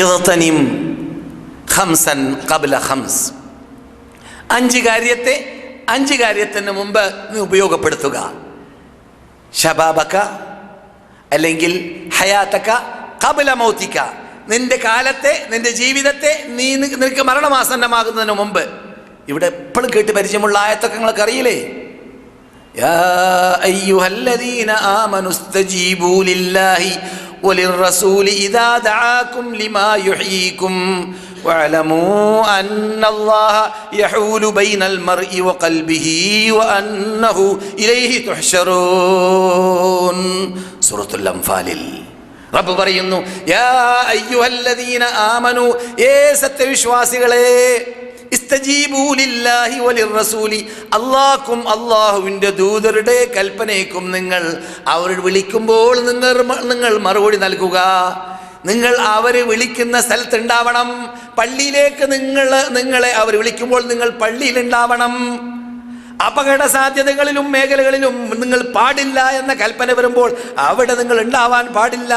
ഇർത്തനിം ഖംസൻ ഖബ്ല ഖംസ് അഞ്ച് കാര്യത്തെ അഞ്ച് കാര്യത്തിന് മുമ്പ് നീ ഉപയോഗപ്പെടുത്തുക ഷബാബക്ക അല്ലെങ്കിൽ ഹയാത്തക്ക കബല മൗത്തിക്ക നിന്റെ കാലത്തെ നിന്റെ ജീവിതത്തെ നീ നി- നിനക്ക് മരണമാസന്നമാകുന്നതിന് മുമ്പ് ഇവിടെ എപ്പോഴും കേട്ട് പരിചയമുള്ള ആയത്തൊക്കെ നിങ്ങൾക്ക് അറിയില്ലേ يا أيها الذين آمنوا استجيبوا لله وللرسول إذا دعاكم لما يحييكم واعلموا أن الله يحول بين المرء وقلبه وأنه إليه تحشرون سورة الأنفال റബ്ബ് പറയുന്നു യാ അയ്യുഹല്ലദീന ആമനു ഏ സത്യവിശ്വാസികളെ ഇസ്തജീബൂ ലില്ലാഹി വലിർറസൂലി അള്ളാഹ്ക്കും അള്ളാഹുവിന്റെ ദൂതരുടെ കൽപ്പനയ്ക്കും നിങ്ങൾ അവർ വിളിക്കുമ്പോൾ നിങ്ങൾ നിങ്ങൾ മറുപടി നൽകുക. നിങ്ങൾ അവർ വിളിക്കുന്ന സ്ഥലത്തുണ്ടാവണം. പള്ളിയിലേക്ക് നിങ്ങൾ നിങ്ങളെ അവർ വിളിക്കുമ്പോൾ നിങ്ങൾ പള്ളിയിലുണ്ടാവണം. അപകട സാധ്യതകളിലും മേഖലകളിലും നിങ്ങൾ പാടില്ല എന്ന കൽപ്പന വരുമ്പോൾ അവിടെ നിങ്ങൾ ഉണ്ടാവാൻ പാടില്ല.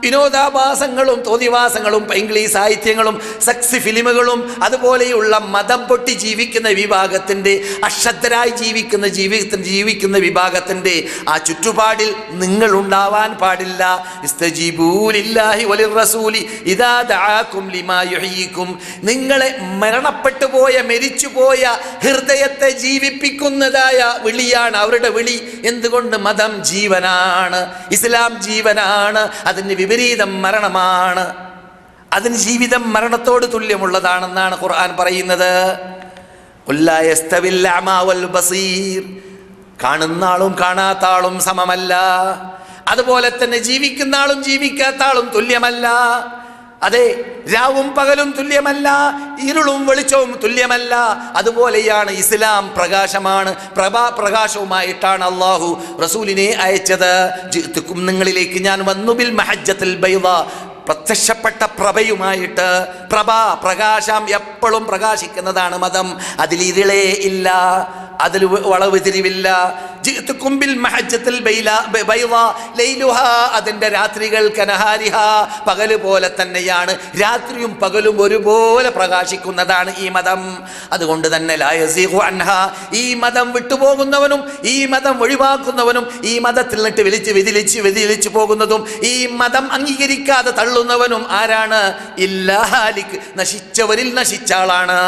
വിനോദാഭാസങ്ങളും തോതിവാസങ്ങളും പൈംഗ്ലീ സാഹിത്യങ്ങളും സെക്സ് ഫിലിമുകളും അതുപോലെയുള്ള മതം പൊട്ടി ജീവിക്കുന്ന വിഭാഗത്തിന്റെ അശ്രദ്ധരായി ജീവിക്കുന്ന ജീവിതത്തിൽ ജീവിക്കുന്ന വിഭാഗത്തിന്റെ ആ ചുറ്റുപാടിൽ നിങ്ങൾ ഉണ്ടാവാൻ പാടില്ല. നിങ്ങളെ മരണപ്പെട്ടു പോയ മരിച്ചുപോയ ഹൃദയത്തെ ജീവിപ്പിക്കുന്നതായ വിളിയാണ് അവരുടെ വിളി. എന്തുകൊണ്ട് മതം ജീവനാണ്? ഇസ്ലാം ജീവനാണ്. അതിന് വിപരീതം മരണമാണ്. അതിന് ജീവിതം മരണത്തോട് തുല്യമുള്ളതാണെന്നാണ് ഖുർആൻ പറയുന്നത്. കാണുന്ന ആളും കാണാത്ത ആളും സമമല്ല. അതുപോലെ തന്നെ ജീവിക്കുന്ന ആളും ജീവിക്കാത്ത ആളും തുല്യമല്ല. അതെ രാവും പകലും തുല്യമല്ല ഇരുളും വെളിച്ചവും തുല്യമല്ല. അതുപോലെയാണ് ഇസ്ലാം പ്രകാശമാണ് പ്രഭാ പ്രകാശവുമായിട്ടാണ് അള്ളാഹു റസൂലിനെ അയച്ചത്. നിങ്ങളിലേക്ക് ഞാൻ വന്നു ബിൽ മഹജ്ജത്തിൽ ബൈവ പ്രത്യക്ഷപ്പെട്ട പ്രഭയുമായിട്ട് പ്രഭ പ്രകാശം എപ്പോഴും പ്രകാശിക്കുന്നതാണ് മതം. അതിൽ ഇരുളേ ഇല്ല അതിൽ വളവ് തിരിവില്ല അതിന്റെ രാത്രികൾ കനഹാരിഹ പകൽ പോലെ തന്നെയാണ്. രാത്രിയും പകലും ഒരുപോലെ പ്രകാശിക്കുന്നതാണ് ഈ മതം. അതുകൊണ്ട് തന്നെ ഈ മതം വിട്ടുപോകുന്നവനും ഈ മതം ഒഴിവാക്കുന്നവനും ഈ മതത്തിൽ നിന്നിട്ട് വിളിച്ച് വിതിലിച്ച് വിതിലിച്ച് പോകുന്നതും ഈ മതം അംഗീകരിക്കാതെ തള്ളുന്നവനും ആരാണ്? ഇല്ലാലിക്ക് നശിച്ചവരിൽ നശിച്ച ആളാണ്.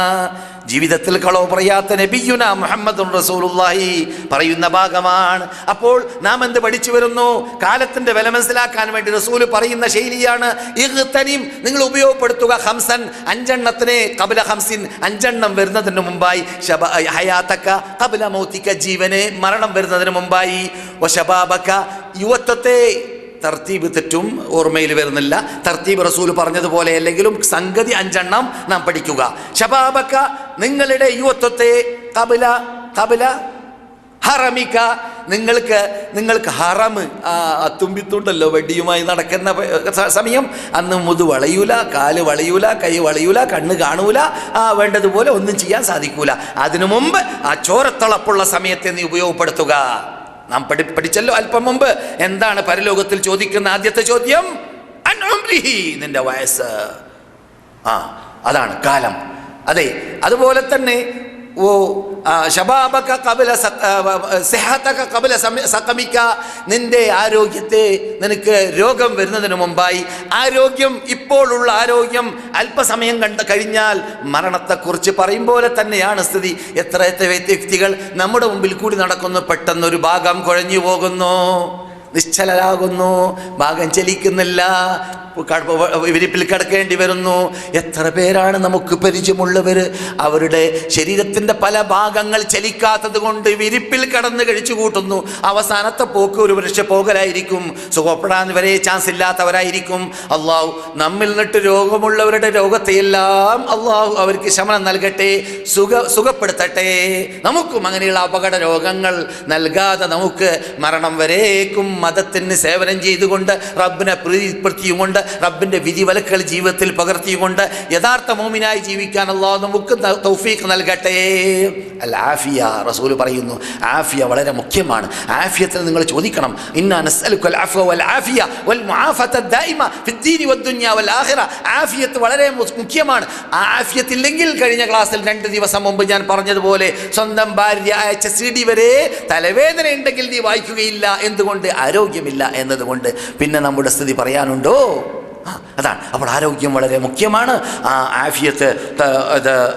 ജീവിതത്തിൽ കളോ പറയാത്ത നബിയുന മുഹമ്മദ് റസൂലുള്ളാഹി പറയുന്ന ഭാഗമാണ്. അപ്പോൾ നാം എന്ത് പഠിച്ചു വരുന്നു? കാലത്തിന്റെ വില മനസ്സിലാക്കാൻ വേണ്ടി റസൂൽ പറയുന്ന ശൈലിയാണ്. ഇഗ്തനിം നിങ്ങൾ ഉപയോഗപ്പെടുത്തുക ഹംസൻ അഞ്ചെണ്ണത്തിനെ കപില ഹംസിൻ അഞ്ചെണ്ണം വരുന്നതിന് മുമ്പായി. ശബ ഹയാത്തക്ക കപില മൗത്തിക്ക ജീവനെ മരണം വരുന്നതിന് മുമ്പായി. ഒ ശബാബക്ക യുവത്വത്തെ തർത്തീബ് തെറ്റും ഓർമ്മയിൽ വരുന്നില്ല. തർത്തീബ് റസൂൽ പറഞ്ഞതുപോലെ അല്ലെങ്കിലും സംഗതി അഞ്ചെണ്ണം നാം പഠിക്കുക. ഷബാബക്ക നിങ്ങളുടെ യുവത്വത്തെ കബില കബില ഹറമിക്ക. നിങ്ങൾക്ക് നിങ്ങൾക്ക് ഹറമ് ആ തുമ്പിത്തുണ്ടല്ലോ വെടിയുമായി നടക്കുന്ന സമയം. അന്ന് മുതു വളയൂല കാൽ വളയൂല കൈ വളയൂല കണ്ണ് കാണൂല. വേണ്ടതുപോലെ ഒന്നും ചെയ്യാൻ സാധിക്കൂല. അതിനു മുമ്പ് ആ ചോരത്തളപ്പുള്ള സമയത്തെ നീ ഉപയോഗപ്പെടുത്തുക. നാം പഠി പഠിച്ചല്ലോ അല്പം മുമ്പ്. എന്താണ് പരലോകത്തിൽ ചോദിക്കുന്ന ആദ്യത്തെ ചോദ്യം? നിന്റെ വയസ്സ്. ആ അതാണ് കാലം. അതെ അതുപോലെ തന്നെ ഓ ആ, ശബാബക കപില സ- കപില സക്കമിക്ക നിന്റെ ആരോഗ്യത്തെ നിനക്ക് രോഗം വരുന്നതിന് മുമ്പായി. ആരോഗ്യം ഇപ്പോഴുള്ള ആരോഗ്യം അല്പസമയം കണ്ട് കഴിഞ്ഞാൽ മരണത്തെക്കുറിച്ച് പറയും പോലെ തന്നെയാണ് സ്ഥിതി. എത്ര എത്ര വ്യക്തികൾ നമ്മുടെ മുമ്പിൽ കൂടി നടക്കുന്നു പെട്ടെന്നൊരു ഭാഗം കുഴഞ്ഞു പോകുന്നു നിശ്ചലരാകുന്നു ഭാഗം ചലിക്കുന്നില്ല വിരിപ്പിൽ കിടക്കേണ്ടി വരുന്നു. എത്ര പേരാണ് നമുക്ക് പരിചയമുള്ളവർ? അവരുടെ ശരീരത്തിന്റെ പല ഭാഗങ്ങൾ ചലിക്കാത്തത് കൊണ്ട് വിരിപ്പിൽ കടന്ന് കഴിച്ചു കൂട്ടുന്നു. അവസാനത്തെ പോക്ക് ഒരു പക്ഷെ പോകലായിരിക്കും. സുഖപ്പെടാൻ വരെ ചാൻസ് ഇല്ലാത്തവരായിരിക്കും. അള്ളാഹു നമ്മിൽ നിന്നിട്ട് രോഗമുള്ളവരുടെ രോഗത്തെയെല്ലാം അള്ളാഹു അവർക്ക് ശമനം നൽകട്ടെ സുഖ സുഖപ്പെടുത്തട്ടെ. നമുക്കും അങ്ങനെയുള്ള അപകട രോഗങ്ങൾ നൽകാതെ നമുക്ക് മരണം വരേക്കും മതത്തിന് സേവനം ചെയ്തുകൊണ്ട് റബ്ബിനെ പ്രീതിപ്പെടുത്തിയും കൊണ്ട് റബ്ബിന്റെ വിധിവലക്കുകൾ ജീവിതത്തിൽ പകർത്തിക്കൊണ്ട് യഥാർത്ഥ മോമിനായി ജീവിക്കാൻ അള്ളാഹു നമുക്ക് തൗഫീഖ് നൽകട്ടെ. അൽ ആഫിയ റസൂൽ പറയുന്നു ആഫിയ വളരെ മുഖ്യമാണ്. ആഫിയത്തിൽ നിങ്ങൾ ചോദിക്കണം ആഫിയത്ത് വളരെ മുഖ്യമാണ്. ആഫിയത്ത് ഇല്ലെങ്കിൽ കഴിഞ്ഞ ക്ലാസ്സിൽ രണ്ട് ദിവസം മുമ്പ് ഞാൻ പറഞ്ഞതുപോലെ സ്വന്തം ഭാര്യ അയച്ച സി ഡി വരെ തലവേദന ഉണ്ടെങ്കിൽ നീ വായിക്കുകയില്ല. എന്തുകൊണ്ട്? ആരോഗ്യമില്ല എന്നതുകൊണ്ട്. പിന്നെ നമ്മുടെ സ്ഥിതി പറയാനുണ്ടോ? അതാണ്. അപ്പോൾ ആരോഗ്യം വളരെ മുഖ്യമാണ്. ആ ആഫിയത്ത്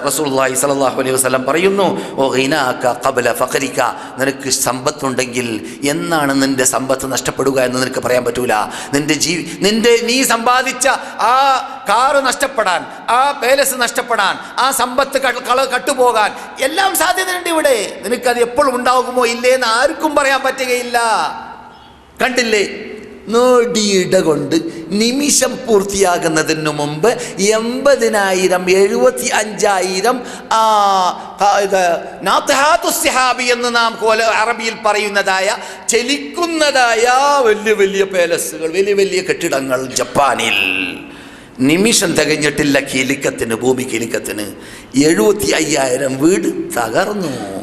റസൂള്ളി സലാഹു അലൈഹി വസ്ലം പറയുന്നു ഓ ഗിനാക കബല ഫഖരിക നിനക്ക് സമ്പത്തുണ്ടെങ്കിൽ എന്നാണ് നിന്റെ സമ്പത്ത് നഷ്ടപ്പെടുക എന്ന് നിനക്ക് പറയാൻ പറ്റൂല. നിന്റെ ജീ നിന്റെ നീ സമ്പാദിച്ച ആ കാറ് നഷ്ടപ്പെടാൻ ആ പേലസ് നഷ്ടപ്പെടാൻ ആ സമ്പത്ത് കള കട്ടുപോകാൻ എല്ലാം സാധ്യതയുണ്ട് ഇവിടെ. നിനക്കത് എപ്പോഴും ഉണ്ടാകുമോ ഇല്ലേ എന്ന് ആർക്കും പറയാൻ പറ്റുകയില്ല. കണ്ടില്ലേ? നോടിയിട കൊണ്ട് നിമിഷം പൂർത്തിയാകുന്നതിന് മുമ്പ് എൺപതിനായിരം എഴുപത്തി അഞ്ചായിരം ആ, ആ, ഇത് നാത്ഹാത്തു സിഹാബി എന്ന് നാം കോല അറബിയിൽ പറയുന്നതായ ചലിക്കുന്നതായ വലിയ വലിയ പാലസുകൾ വലിയ വലിയ കെട്ടിടങ്ങൾ ജപ്പാനിൽ. നിമിഷം തികഞ്ഞിട്ടില്ല കിലിക്കത്തിന് ഭൂമി കിലിക്കത്തിന്. എഴുപത്തി അയ്യായിരം വീട് തകർന്നു.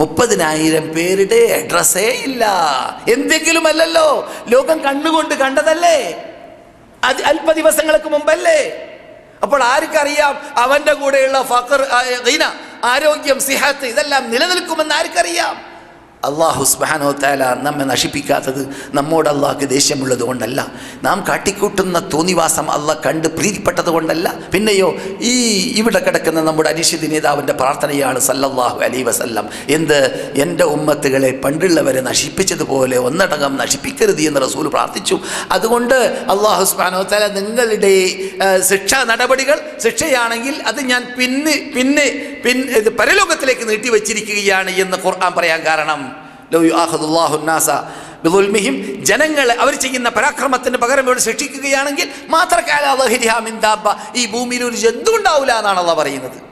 മുപ്പതിനായിരം പേരുടെ അഡ്രസ്സേ ഇല്ല. എന്തെങ്കിലും അല്ലല്ലോ ലോകം കണ്ണുകൊണ്ട് കണ്ടതല്ലേ? അത് അല്പ ദിവസങ്ങൾക്ക് മുമ്പല്ലേ? അപ്പോൾ ആർക്കറിയാം അവന്റെ കൂടെയുള്ള ഫക്കർ ആരോഗ്യം സിഹത്ത് ഇതെല്ലാം നിലനിൽക്കുമെന്ന് ആർക്കറിയാം? അള്ളാഹു സുബ്ഹാനഹു താല നമ്മെ നശിപ്പിക്കാത്തത് നമ്മോട് അള്ളാഹ്ക്ക് ദേഷ്യമുള്ളത് കൊണ്ടല്ല. നാം കാട്ടിക്കൂട്ടുന്ന തോന്നിവാസം അള്ളാഹ് കണ്ട് പ്രീതിപ്പെട്ടത് കൊണ്ടല്ല. പിന്നെയോ ഈ ഇവിടെ കിടക്കുന്ന നമ്മുടെ അനിശ്ചിത നേതാവിന്റെ പ്രാർത്ഥനയാണ് സല്ലല്ലാഹു അലൈ വസല്ലം. എന്ത്? എന്റെ ഉമ്മത്തുകളെ പണ്ടുള്ളവരെ നശിപ്പിച്ചതുപോലെ ഒന്നടങ്കം നശിപ്പിക്കരുത് എന്ന് റസൂൽ പ്രാർത്ഥിച്ചു. അതുകൊണ്ട് അള്ളാഹു സുബ്ഹാനഹു താല നിങ്ങളുടെ ശിക്ഷ ശിക്ഷാ നടപടികൾ ശിക്ഷയാണെങ്കിൽ അത് ഞാൻ പിന്നെ പിന്നെ പിൻ ഇത് പരലോകത്തിലേക്ക് നീട്ടിവെച്ചിരിക്കുകയാണ് എന്ന് ഖുർആൻ പറയാൻ കാരണം. നാസ ബിദുൽമിഹിം. ജനങ്ങളെ അവർ ചെയ്യുന്ന പരാക്രമത്തിന് പകരം ഇവിടെ ശിക്ഷിക്കുകയാണെങ്കിൽ മാത്രക്കാലിഹാമിന്താബ ഈ ഭൂമിയിൽ ഒരു ജന്തു ഉണ്ടാവില്ല എന്നാണ് അള്ള പറയുന്നത്.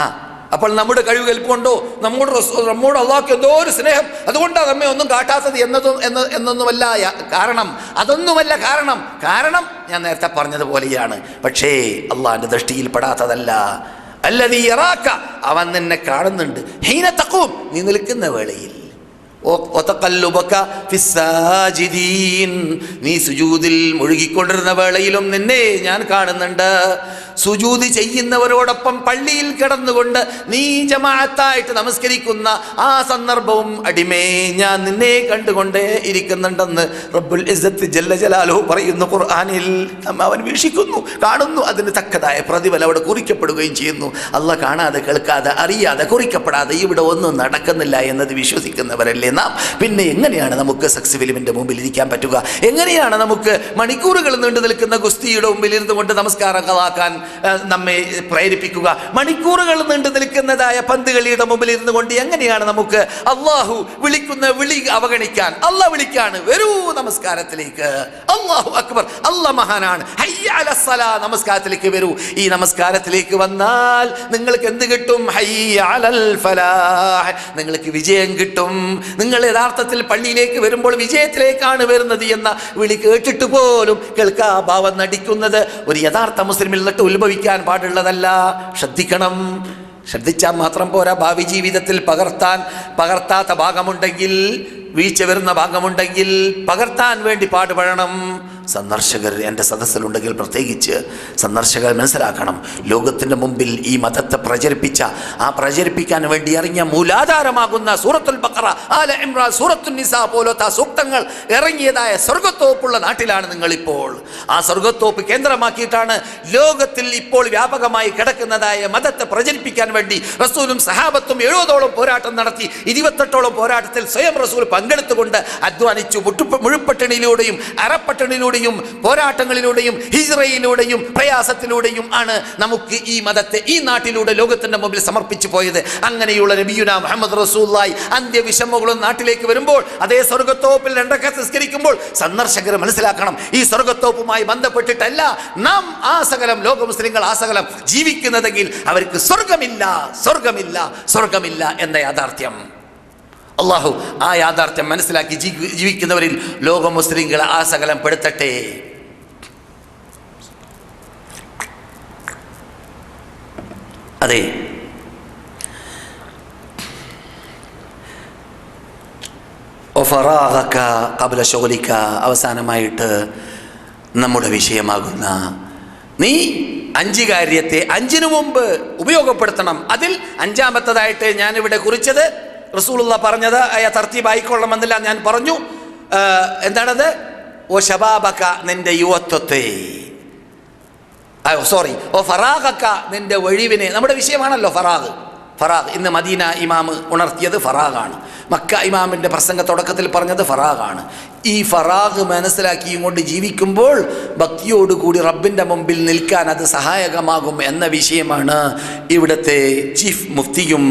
ആ അപ്പോൾ നമ്മുടെ കഴിവ് കൽപ്പുണ്ടോ നമ്മുടെ നമ്മോട് അള്ളാഹ്ക്ക് എന്തോ ഒരു സ്നേഹം അതുകൊണ്ടാണ് നമ്മെ ഒന്നും കാട്ടാത്തത് എന്നതും എന്നൊന്നുമല്ല കാരണം. അതൊന്നുമല്ല കാരണം. കാരണം ഞാൻ നേരത്തെ പറഞ്ഞതുപോലെയാണ്. പക്ഷേ അള്ളാഹിന്റെ ദൃഷ്ടിയിൽ പെടാത്തതല്ല. അല്ലതീ ഇറാക്ക അവൻ നിന്നെ കാണുന്നുണ്ട്. ഹീന നീ നിൽക്കുന്ന വേളയിൽ. നീ സുജൂതിൽ മുഴുകിക്കൊണ്ടിരുന്ന വേളയിലും നിന്നെ ഞാൻ കാണുന്നുണ്ട്. സുജൂദ് ചെയ്യുന്നവരോടൊപ്പം പള്ളിയിൽ കിടന്നുകൊണ്ട് നീ ജമാഅത്തായിട്ട് നമസ്കരിക്കുന്ന ആ സന്ദർഭവും അടിമേ ഞാൻ നിന്നെ കണ്ടുകൊണ്ടേ ഇരിക്കുന്നുണ്ടെന്ന് റബ്ബുൽ ഇസ്സത്ത് ജല്ല ജലാലു പറയുന്നു ഖുർആനിൽ. അവൻ വീക്ഷിക്കുന്നു കാണുന്നു അതിന് തക്കതായ പ്രതിഫലം അവിടെ കുറിക്കപ്പെടുകയും ചെയ്യുന്നു. അല്ല കാണാതെ കേൾക്കാതെ അറിയാതെ കുറിക്കപ്പെടാതെ ഇവിടെ ഒന്നും നടക്കുന്നില്ല എന്നത് വിശ്വസിക്കുന്നവരല്ലേ നാം. പിന്നെ എങ്ങനെയാണ് നമുക്ക് സക്സ് ഫിലിമിന്റെ മുമ്പിൽ ഇരിക്കാൻ പറ്റുക? എങ്ങനെയാണ് നമുക്ക് മണിക്കൂറുകൾ നീണ്ടു നിൽക്കുന്ന ഗുസ്തിയുടെ മുമ്പിൽ ഇരുന്നു കൊണ്ട് നമസ്കാരം കളാക്കാൻ നമ്മെ പ്രേരിപ്പിക്കുക. മണിക്കൂറുകൾ നീണ്ടു നിൽക്കുന്നതായ പന്ത് കളിയുടെ മുമ്പിൽ ഇരുന്നു കൊണ്ട് എങ്ങനെയാണ് നമുക്ക് അള്ളാഹു വിളിക്കുന്ന വിളി അവഗണിക്കാൻ? അല്ല വിളിക്കാണ്. വരൂ നമസ്കാരത്തിലേക്ക്. അള്ളാഹു അക്ബർ. അല്ല മഹാനാണ്. നമസ്കാരത്തിലേക്ക് വരൂ. ഈ നമസ്കാരത്തിലേക്ക് വന്നാൽ നിങ്ങൾക്ക് എന്ത് കിട്ടും? ഫലാഹ്. നിങ്ങൾക്ക് വിജയം കിട്ടും. നിങ്ങൾ യഥാർത്ഥത്തിൽ പള്ളിയിലേക്ക് വരുമ്പോൾ വിജയത്തിലേക്കാണ് വരുന്നത് എന്ന വിളി കേട്ടിട്ട് പോലും കേൾക്കാ ഭാവം നടിക്കുന്നത്. ഒരു യഥാർത്ഥ മുസ്ലിമിൽ നിന്നിട്ട് ഉത്ഭവിക്കാൻ പാടുള്ളതല്ല. ശ്രദ്ധിക്കണം. ശ്രദ്ധിച്ചാൽ മാത്രം പോരാ. ഭാവി ജീവിതത്തിൽ പകർത്താൻ പകർത്താത്ത ഭാഗമുണ്ടെങ്കിൽ വീഴ്ച വരുന്ന ഭാഗമുണ്ടെങ്കിൽ പകർത്താൻ വേണ്ടി പാടുപെടണം. സന്ദർശകർ എന്റെ സദസ്സിലുണ്ടെങ്കിൽ പ്രത്യേകിച്ച് സന്ദർശകർ മനസ്സിലാക്കണം. ലോകത്തിന്റെ മുമ്പിൽ ഈ മതത്തെ പ്രചരിപ്പിച്ച ആ പ്രചരിപ്പിക്കാൻ വേണ്ടി ഇറങ്ങിയ മൂലാധാരമാകുന്ന സൂറത്തുൽ ബക്കറ ആല ഇമ്രാൻ സൂറത്തുൽ നിസ പോലത്തെ സൂക്തങ്ങൾ ഇറങ്ങിയതായ സ്വർഗത്തോപ്പുള്ള നാട്ടിലാണ് നിങ്ങളിപ്പോൾ. ആ സ്വർഗത്തോപ്പ് കേന്ദ്രമാക്കിയിട്ടാണ് ലോകത്തിൽ ഇപ്പോൾ വ്യാപകമായി കിടക്കുന്നതായ മതത്തെ പ്രചരിപ്പിക്കാൻ വേണ്ടി റസൂലും സഹാബത്തും എഴുപതോളം പോരാട്ടം നടത്തി ഇരുപത്തെട്ടോളം പോരാട്ടത്തിൽ സ്വയം റസൂൽ പങ്കെടുത്തുകൊണ്ട് അധ്വാനിച്ചു. മുട്ടു മുഴുപട്ടണിയിലൂടെയും അറപ്പട്ടണിയിലൂടെയും പോരാട്ടങ്ങളിലൂടെയും ഹിജ്റയിലൂടെയും പ്രയാസത്തിലൂടെയും ആണ് നമുക്ക് ഈ മതത്തെ ഈ നാട്ടിലൂടെ ലോകത്തിന്റെ മുമ്പിൽ സമർപ്പിച്ചു പോയത്. അങ്ങനെയുള്ള നബിയുന മുഹമ്മദ് റസൂല്ലായി അന്ത്യവിഷമങ്ങളും നാട്ടിലേക്ക് വരുമ്പോൾ അതേ സ്വർഗത്തോപ്പിൽ രണ്ടൊക്കെ സംസ്കരിക്കുമ്പോൾ സന്ദർശകർ മനസ്സിലാക്കണം ഈ സ്വർഗത്തോപ്പുമായി ബന്ധപ്പെട്ടിട്ടല്ല നാം ആ സകലം ലോക മുസ്ലിങ്ങൾ ആ സകലം ജീവിക്കുന്നതെങ്കിൽ അവർക്ക് സ്വർഗമില്ല സ്വർഗമില്ല സ്വർഗമില്ല എന്ന യാഥാർത്ഥ്യം. അള്ളാഹു ആ യാഥാർത്ഥ്യം മനസ്സിലാക്കി ജീവിക്കുന്നവരിൽ ലോക മുസ്ലിങ്ങളെ ആ സകലം പെടുത്തട്ടെ. അതെ. ഒഫറാഹക്ക കബല ശോലിക്ക അവസാനമായിട്ട് നമ്മുടെ വിഷയമാകുന്ന നീ അഞ്ച് കാര്യത്തെ അഞ്ചിനു മുമ്പ് ഉപയോഗപ്പെടുത്തണം. അതിൽ അഞ്ചാമത്തതായിട്ട് ഞാനിവിടെ കുറിച്ചത് റസൂലുള്ള പറഞ്ഞത് അയ തർത്തീബായിക്കൊള്ളണമെന്നില്ല ഞാൻ പറഞ്ഞു എന്താണത്? ഓ ശബാബക്ക നിന്റെ യുവത്വത്തെ. സോറി. ഓ ഫറാഖക്ക നിന്റെ ഒഴിവിനെ. നമ്മുടെ വിഷയമാണല്ലോ ഫറാഖ്. ഫറാഖ് ഇന്ന് മദീന ഇമാം ഉണർത്തിയത് ഫറാഖാണ് മക്ക ഇമാമിന്റെ പ്രസംഗ തുടക്കത്തിൽ പറഞ്ഞത് ഫറാഖാണ് ഈ ഫറാഖ് മനസ്സിലാക്കിയും കൊണ്ട് ജീവിക്കുമ്പോൾ ഭക്തിയോടുകൂടി റബ്ബിന്റെ മുമ്പിൽ നിൽക്കാൻ അത് സഹായകമാകും എന്ന വിഷയമാണ് ഇവിടുത്തെ ചീഫ് മുഫ്തിയും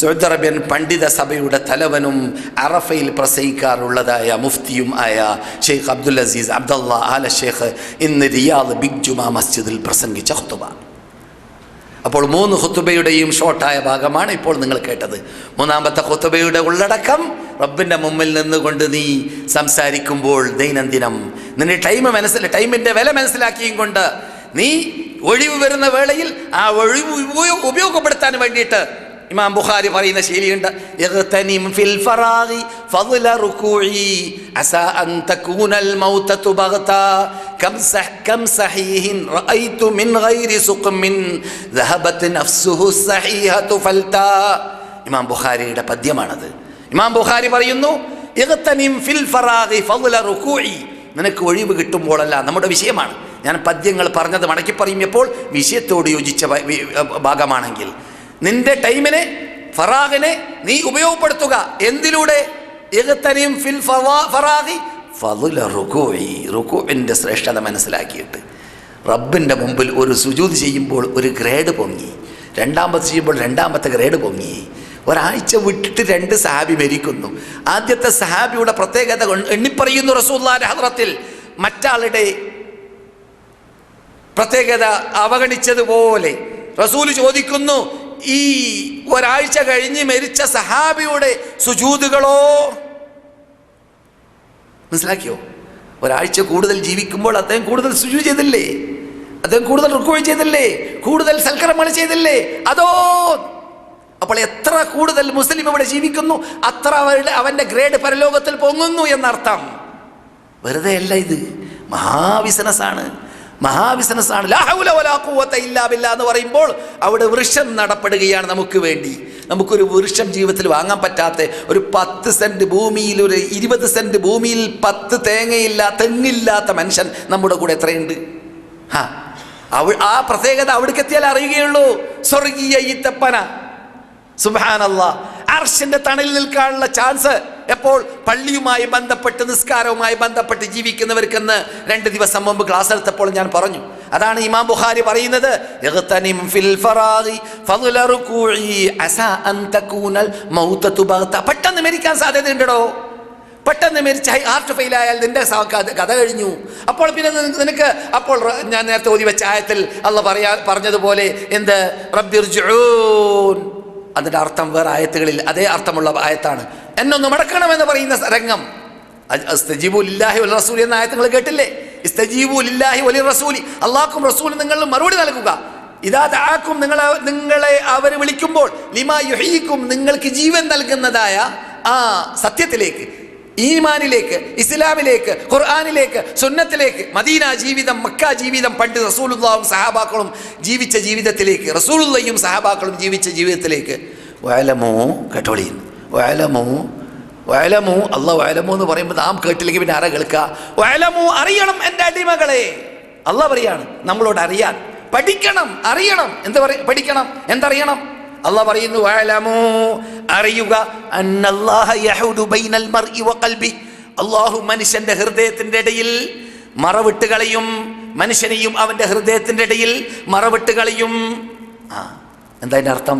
സൗദി അറേബ്യൻ പണ്ഡിത സഭയുടെ തലവനും അറഫയിൽ പ്രസംഗിക്കാറുള്ളതായ മുഫ്തിയും ആയ ഷെയ്ഖ് അബ്ദുൽ അസീസ് അബ്ദുള്ള ആല ഷെയ്ഖ് ഇന്ന് റിയാദ് ബിഗ് ജുമാ മസ്ജിദിൽ പ്രസംഗിച്ച ഹുത്തുബ അപ്പോൾ മൂന്ന് ഹുത്തുബയുടെയും ഷോർട്ടായ ഭാഗമാണ് ഇപ്പോൾ നിങ്ങൾ കേട്ടത്. മൂന്നാമത്തെ ഹുത്തുബയുടെ ഉള്ളടക്കം റബ്ബിന്റെ മുമ്പിൽ നിന്നുകൊണ്ട് നീ സംസാരിക്കുമ്പോൾ ദൈനംദിനം. നിന്റെ ടൈം മനസ്സിൽ ടൈമിന്റെ വില മനസ്സിലാക്കിയും കൊണ്ട് നീ ഒഴിവ് വരുന്ന വേളയിൽ ആ ഒഴിവ് ഉപയോ- ഉപയോഗപ്പെടുത്താൻ വേണ്ടിയിട്ട് ഇമാം ബുഖാരി പറയുന്ന ശൈലിയുണ്ട്. ഇമാം ബുഖാരിയുടെ പദ്യമാണത്. ഇമാം ബുഖാരി പറയുന്നു നിനക്ക് ഒഴിവ് കിട്ടുമ്പോഴല്ല നമ്മുടെ വിഷയമാണ്. ഞാൻ പദ്യങ്ങൾ പറഞ്ഞത് മടക്കി പറയുമ്പോൾ വിഷയത്തോട് യോജിച്ച ഭാഗമാണെങ്കിൽ. നിന്റെ ടൈമിനെ ഫറാഖിനെ നീ ഉപയോഗപ്പെടുത്തുക. എന്തിലൂടെ? ഫിൽ ഫറാഖി റുക്കുവിന്റെ ശ്രേഷ്ഠത മനസ്സിലാക്കിയിട്ട്. റബ്ബിന്റെ മുമ്പിൽ ഒരു സുജൂത് ചെയ്യുമ്പോൾ ഒരു ഗ്രേഡ് പൊങ്ങി. രണ്ടാമത് ചെയ്യുമ്പോൾ രണ്ടാമത്തെ ഗ്രേഡ് പൊങ്ങി. ഒരാഴ്ച വിട്ടിട്ട് രണ്ട് സഹാബി മരിക്കുന്നു. ആദ്യത്തെ സഹാബിയുടെ പ്രത്യേകത എണ്ണിപ്പറയുന്നു റസൂല്ലാന്റെ ഹദ്രത്തിൽ മറ്റാളുടെ പ്രത്യേകത അവഗണിച്ചതുപോലെ. റസൂൽ ചോദിക്കുന്നു ഈ ഒരാഴ്ച കഴിഞ്ഞ് മരിച്ച സഹാബിയുടെ സുജൂതുകളോ? മനസ്സിലാക്കിയോ? ഒരാഴ്ച കൂടുതൽ ജീവിക്കുമ്പോൾ അദ്ദേഹം കൂടുതൽ സുജു ചെയ്തില്ലേ? അദ്ദേഹം കൂടുതൽ റുക്കോഴ് ചെയ്തില്ലേ? കൂടുതൽ സൽക്കരമാണ് ചെയ്തില്ലേ? അതോ? അപ്പോൾ എത്ര കൂടുതൽ മുസ്ലിം ഇവിടെ ജീവിക്കുന്നു അത്ര അവരുടെ അവന്റെ ഗ്രേഡ് പരലോകത്തിൽ പൊങ്ങുന്നു എന്നർത്ഥം. വെറുതെ അല്ല ഇത് മഹാബിസിനസ്സാണ് മഹാബിസിനസ്സാണ് എന്ന് പറയുമ്പോൾ അവിടെ വൃക്ഷം നടപ്പെടുകയാണ് നമുക്ക് വേണ്ടി. നമുക്കൊരു വൃക്ഷം ജീവിതത്തിൽ വാങ്ങാൻ പറ്റാത്ത ഒരു പത്ത് സെന്റ് ഭൂമിയിൽ ഒരു ഇരുപത് സെന്റ് ഭൂമിയിൽ പത്ത് തേങ്ങയില്ല തെങ്ങില്ലാത്ത മനുഷ്യൻ നമ്മുടെ കൂടെ എത്രയുണ്ട്? ഹാ. അവ ആ പ്രത്യേകത അവിടേക്ക് എത്തിയാൽ അറിയുകയുള്ളൂ. സ്വർഗീയ ഈത്തപ്പന. സുബാനല്ല അർഷിന്റെ തണലിൽ നിൽക്കാനുള്ള ചാൻസ് എപ്പോൾ? പള്ളിയുമായി ബന്ധപ്പെട്ട് നിസ്കാരവുമായി ബന്ധപ്പെട്ട് ജീവിക്കുന്നവർക്കെന്ന് രണ്ട് ദിവസം മുമ്പ് ക്ലാസ് എടുത്തപ്പോൾ ഞാൻ പറഞ്ഞു. അതാണ് ഇമാം ബുഖാരി പറയുന്നത് പെട്ടെന്ന് മരിക്കാൻ സാധ്യതയുണ്ടോ പെട്ടെന്ന് മരിച്ച ഹാർട്ട് ഫെയിൽ ആയാൽ നിന്റെ കഥ കഴിഞ്ഞു. അപ്പോൾ പിന്നെ നിനക്ക് അപ്പോൾ ഞാൻ നേരത്തെ ഓതി വെച്ച ആയത്തിൽ അള്ള പറയാ പറഞ്ഞതുപോലെ എന്ത്? റബ്ബിർ ജൂൻ അതിന്റെ അർത്ഥം വേറെ ആയത്തുകളിൽ അതേ അർത്ഥമുള്ള ആയത്താണ്. എന്നൊന്ന് മടക്കണമെന്ന് പറയുന്ന രംഗം. ഇസ്തജീബു ലില്ലാഹി റസൂൽ എന്ന ആയത്ത് നിങ്ങൾ കേട്ടില്ലേ? ഇസ്തജീബു ലില്ലാഹി വലി റസൂലി. അള്ളാഹ്ക്കും റസൂൽ നിങ്ങൾ മറുപടി നൽകുക. ഇതാ താക്കും നിങ്ങളെ നിങ്ങളെ അവർ വിളിക്കുമ്പോൾ ലിമാ യുഹീക്കും നിങ്ങൾക്ക് ജീവൻ നൽകുന്നതായ ആ സത്യത്തിലേക്ക്. ഈമാനിലേക്ക് ഇസ്ലാമിലേക്ക് ഖുർആാനിലേക്ക് സുന്നത്തിലേക്ക് മദീന ജീവിതം മക്ക ജീവിതം പണ്ട് റസൂലുള്ളാഹും സഹാബാക്കളും ജീവിച്ച ജീവിതത്തിലേക്ക് റസൂലുള്ളയും സഹാബാക്കളും ജീവിച്ച ജീവിതത്തിലേക്ക്. വയലമോ കേട്ടോളീൻ വയലമോ വയലമോ അല്ല വയലമോ എന്ന് പറയുമ്പോൾ നാം കേട്ടില്ലെങ്കിൽ പിന്നെ ആരാ കേൾക്കുക വയലമോ അറിയണം എന്റെ അടിമകളെ. അല്ല പറയാണ് നമ്മളോട് അറിയാൻ. പഠിക്കണം അറിയണം. എന്ത് പറയ പഠിക്കണം എന്തറിയണം? അല്ല പറയുന്നു വാലമോ അറിയുക അള്ളാഹു മനുഷ്യന്റെ ഹൃദയത്തിന്റെ ഇടയിൽ മറവിട്ട് കളയും മനുഷ്യനെയും അവന്റെ ഹൃദയത്തിന്റെ ഇടയിൽ മറവിട്ട് കളയും. ആ എന്താ അർത്ഥം?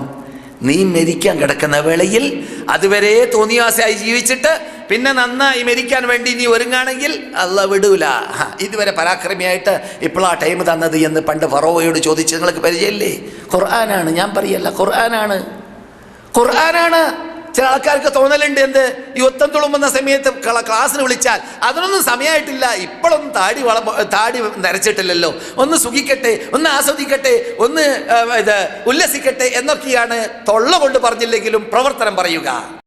നീ മരിക്കാൻ കിടക്കുന്ന വേളയിൽ അതുവരെ തോന്നിയാസയായി ജീവിച്ചിട്ട് പിന്നെ നന്നായി മരിക്കാൻ വേണ്ടി നീ ഒരുങ്ങാണെങ്കിൽ അല്ല വിടൂല. ഇതുവരെ പരാക്രമിയായിട്ട് ഇപ്പോഴാ ടൈം തന്നത് എന്ന് പണ്ട് ഫറോവയോട് ചോദിച്ച് നിങ്ങൾക്ക് പരിചയമില്ലേ? ഖുർആനാണ് ഞാൻ പറയല്ല ഖുർആനാണ്. ഖുർആനാണ്. ചില ആൾക്കാർക്ക് തോന്നലുണ്ട് എന്ത്? ഈ ഒത്തം തുളുമ്പുന്ന സമയത്ത് ക്ല- ക്ലാസ്സിന് വിളിച്ചാൽ അതിനൊന്നും സമയമായിട്ടില്ല ഇപ്പോഴൊന്നും താടി വള താടി നരച്ചിട്ടില്ലല്ലോ. ഒന്ന് സുഖിക്കട്ടെ ഒന്ന് ആസ്വദിക്കട്ടെ ഒന്ന് ഇത് ഉല്ലസിക്കട്ടെ എന്നൊക്കെയാണ് തൊള്ള കൊണ്ട് പറഞ്ഞില്ലെങ്കിലും പ്രവർത്തനം പറയുക.